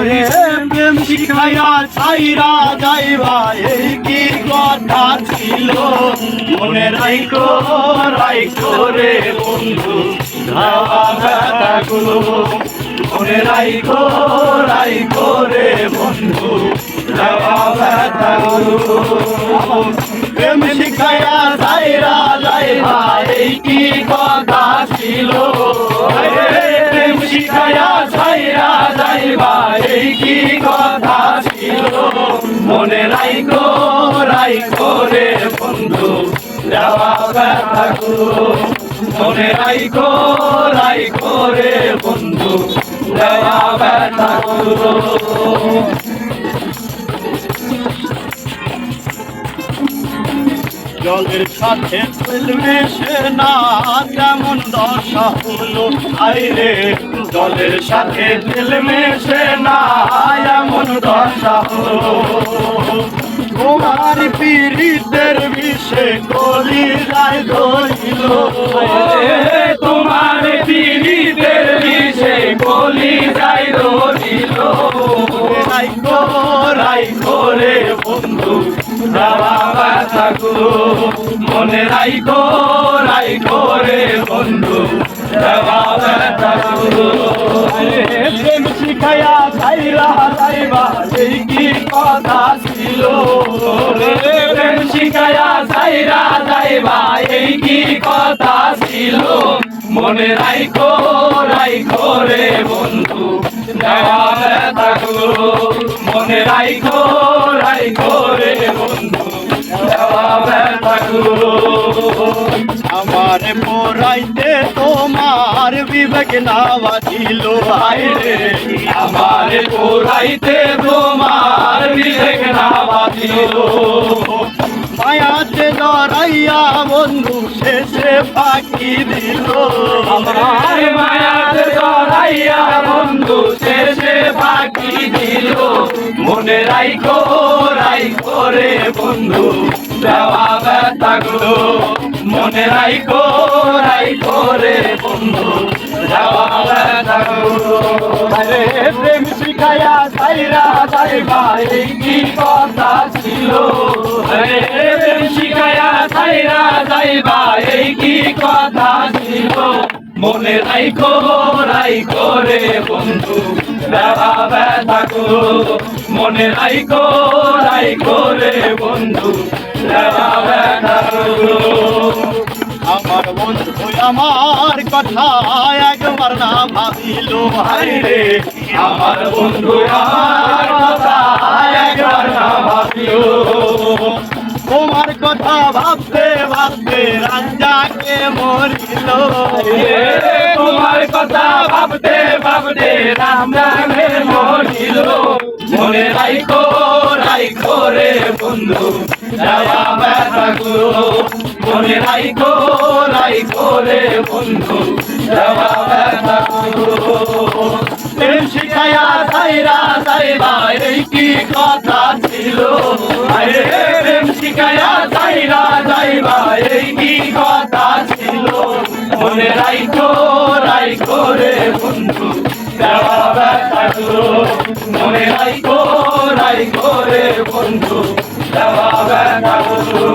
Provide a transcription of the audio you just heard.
আরে প্রেম শিখাইয়া ছাইরা যাইবা, এই কি কথা ছিল? মনে রাইকো রাইকো রে বন্ধু, ধাওয়া ব্যথাগুলো মনে রাইকো রাইকো রে বন্ধু, ধাওয়া ব্যথাগুলো প্রেম শিখাইয়া ছাইরা যাইবা, এই কি কথা ছিল? প্রেম শিখাইয়া এই কি কথা ছিল? মনে রাইকো রাইকো রে বন্ধু দেওয়া ব্যথাগুলো মনে রাইকো রাইকো রে বন্ধু দেওয়া ব্যথাগুলো জলের সাথে মিশে না তেমন দশা হলো? আইরে, জলের সাথে তেল মেশে না, এমন দশা হলো। তোমার পীড়িতের বিষে কলি রায় ধরিল তোমার পীড়িতের বিষে কলি রায় ধরিল। রাইকো রাইকো রে বন্ধু দেওয়া ব্যথাগুলো মনে রাইকো রাইকো রে বন্ধু। দেওয়া ব্যথাগুলো প্রেম শিখাইয়া ছাইরা যাইবা এই কি কথা ছিল? প্রেম শিখাইয়া ছাইরা যাইবা এই কি কথা ছিল? মনে রাইকো তোমার বিবেক না বাঁচিল ভাইরে আমার পড়াইতে তোমার বিবেক মায়াতে জড়াইয়া বন্ধু শেষে ফাঁকি দিল আমার মায়াতে জড়াইয়া বন্ধু শেষে ফাঁকি দিল মনে রাইকো রাইকো রে বন্ধু দেওয়া ব্যথাগুলো মনে রাইকো রাইকো রে বন্ধু আরে প্রেম শিখাইয়া সাইরা যাইবা এই কি কথা ছিল? আরে প্রেম শিখাইয়া সাইরা যাইবা এই কি কথা ছিল? মনে রাইকো রাইকো রে বন্ধু দেওয়া ব্যথাগুলো মনে রাইকো রাইকো রে বন্ধু দেওয়া ব্যথাগুলো আমার আমার কথা একবার না ভাবিল ভাই রে আমার বন্ধু আমার কথা একবার না ভাবিল। তোমার কথা ভাবতে ভাবতে রাজাকে মরিল। তোমার কথা ভাবতে ভাবতে রাজাকে মরিল। মনে রাইকো রাইকো রে বন্ধু। মনে রাইকো রাইকো রে বন্ধু দেওয়া ব্যথাগুলো প্রেম শিখাইয়া সাইরা সাইবা, এই কি কথা ছিল? শিখাইয়া সাইরা যাইবা এই কি কথা ছিল? মনে রাইকো রাইকো রে বন্ধু মনে রাইকো রাইকো রে বন্ধু দেওয়া ব্যথাগুলো